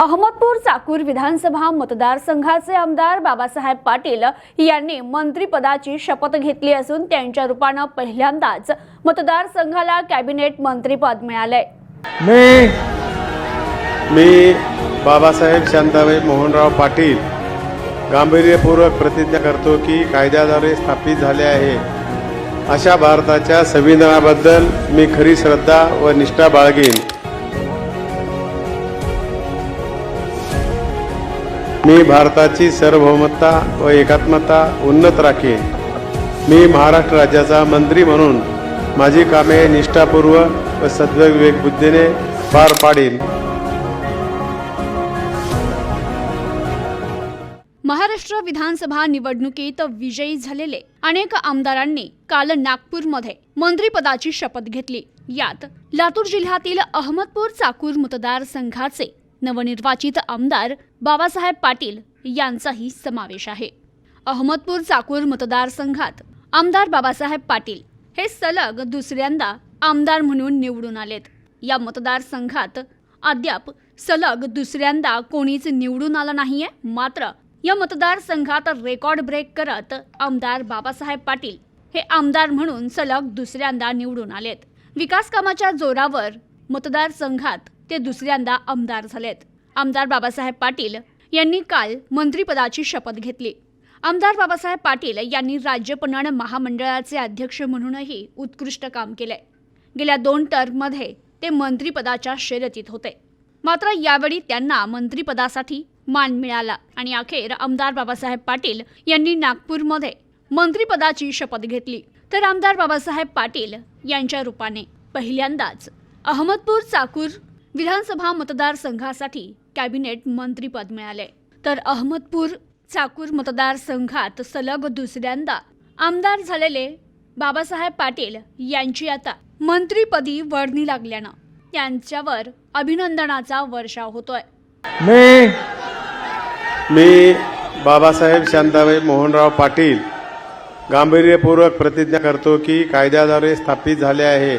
अहमदपूर चाकूर विधानसभा मतदारसंघाचे आमदार बाबासाहेब पाटील यांनी मंत्रिपदाची शपथ घेतली असून त्यांच्या रूपानं पहिल्यांदाच मतदारसंघाला कॅबिनेट मंत्रीपद मिळालंय. मी मी बाबासाहेब शांताबाई मोहनराव पाटील गांभीर्यपूर्वक प्रतिज्ञा करतो की कायद्याद्वारे स्थापित झाले आहे. अशा भारताच्या संविधानाबद्दल मी खरी श्रद्धा व निष्ठा बाळगेन. मी भारताची सार्वभौमता व एकात्मता उन्नत राखेन. मी महाराष्ट्र राज्याचा मंत्री म्हणून माझी कामे निष्ठापूर्व व सद्विवेक बुद्धीने पार पाडीन. महाराष्ट्र विधानसभा निवडणुकीत विजयी झालेले अनेक आमदारांनी काल नागपूरमध्ये मंत्रिपदाची शपथ घेतली. यात लातूर जिल्ह्यातील अहमदपूर चाकूर मतदारसंघाचे नवनिर्वाचित आमदार बाबासाहेब पाटील यांचाही समावेश आहे. अहमदपूर चाकूर मतदारसंघात आमदार बाबासाहेब पाटील हे सलग दुसऱ्यांदा आमदार म्हणून निवडून आलेत. या मतदारसंघात अद्याप सलग दुसऱ्यांदा कोणीच निवडून आलं नाहीये मात्र या मतदारसंघात रेकॉर्ड ब्रेक करत आमदार बाबासाहेब पाटील हे आमदार म्हणून सलग दुसऱ्यांदा निवडून आलेत. विकास कामाच्या जोरावर मतदारसंघात ते दुसऱ्यांदा आमदार झालेत. आमदार बाबासाहेब पाटील यांनी काल मंत्रिपदाची शपथ घेतली. आमदार बाबासाहेब पाटील यांनी राज्य पणन महामंडळाचे अध्यक्ष म्हणूनही उत्कृष्ट काम केले गेल्या दोन टर्ममध्ये ते मंत्रिपदाच्या शर्यतीत होते. मात्र यावेळी त्यांना मंत्रिपदासाठी मान मिळाला आणि अखेर आमदार बाबासाहेब पाटील यांनी नागपूरमध्ये मंत्रिपदाची शपथ घेतली. तर आमदार बाबासाहेब पाटील यांच्या रूपाने पहिल्यांदाच अहमदपूर चाकूर विधानसभा मतदारसंघासाठी कॅबिनेट मंत्रीपद मिळाले. तर अहमदपूर चाकूर मतदारसंघात सलग दुसऱ्यांदा आमदार झालेले बाबासाहेब पाटील यांची आता मंत्रीपदी वर्णी लागल्यानं त्यांच्यावर अभिनंदनाचा वर्षाव होतोय. मी मी बाबासाहेब शांताबाई मोहनराव पाटील गांभीर्यपूर्वक प्रतिज्ञा करतो की कायद्याद्वारे स्थापित झाले आहे.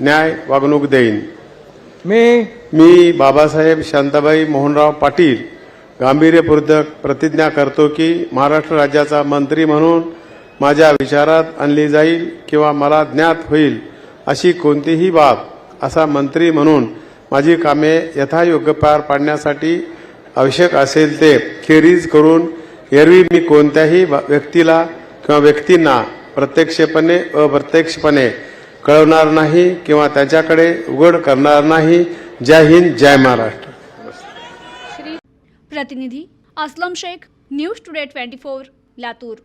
न्याय वागणूक देईन. मी मी बाबासाहेब शांताबाई मोहनराव पाटील गांभीर्यपूर्वक प्रतिज्ञा करतो की महाराष्ट्र राज्याचा मंत्री म्हणून माझ्या विचारात आणली जाईल किंवा मला ज्ञात होईल अशी कोणतीही बाब असा मंत्री म्हणून माझी कामे यथायोग्य पार पाडण्यासाठी आवश्यक असेल ते खेरीज करून एरवी मी कोणत्याही व्यक्तीला किंवा व्यक्तींना प्रत्यक्षपणे अप्रत्यक्षपणे कळवणार नाही किंवा त्याच्याकडे उघड करणार नाही. जय हिंद जय महाराष्ट्र. प्रतिनिधी Aslam Shaikh news today twenty four Latur.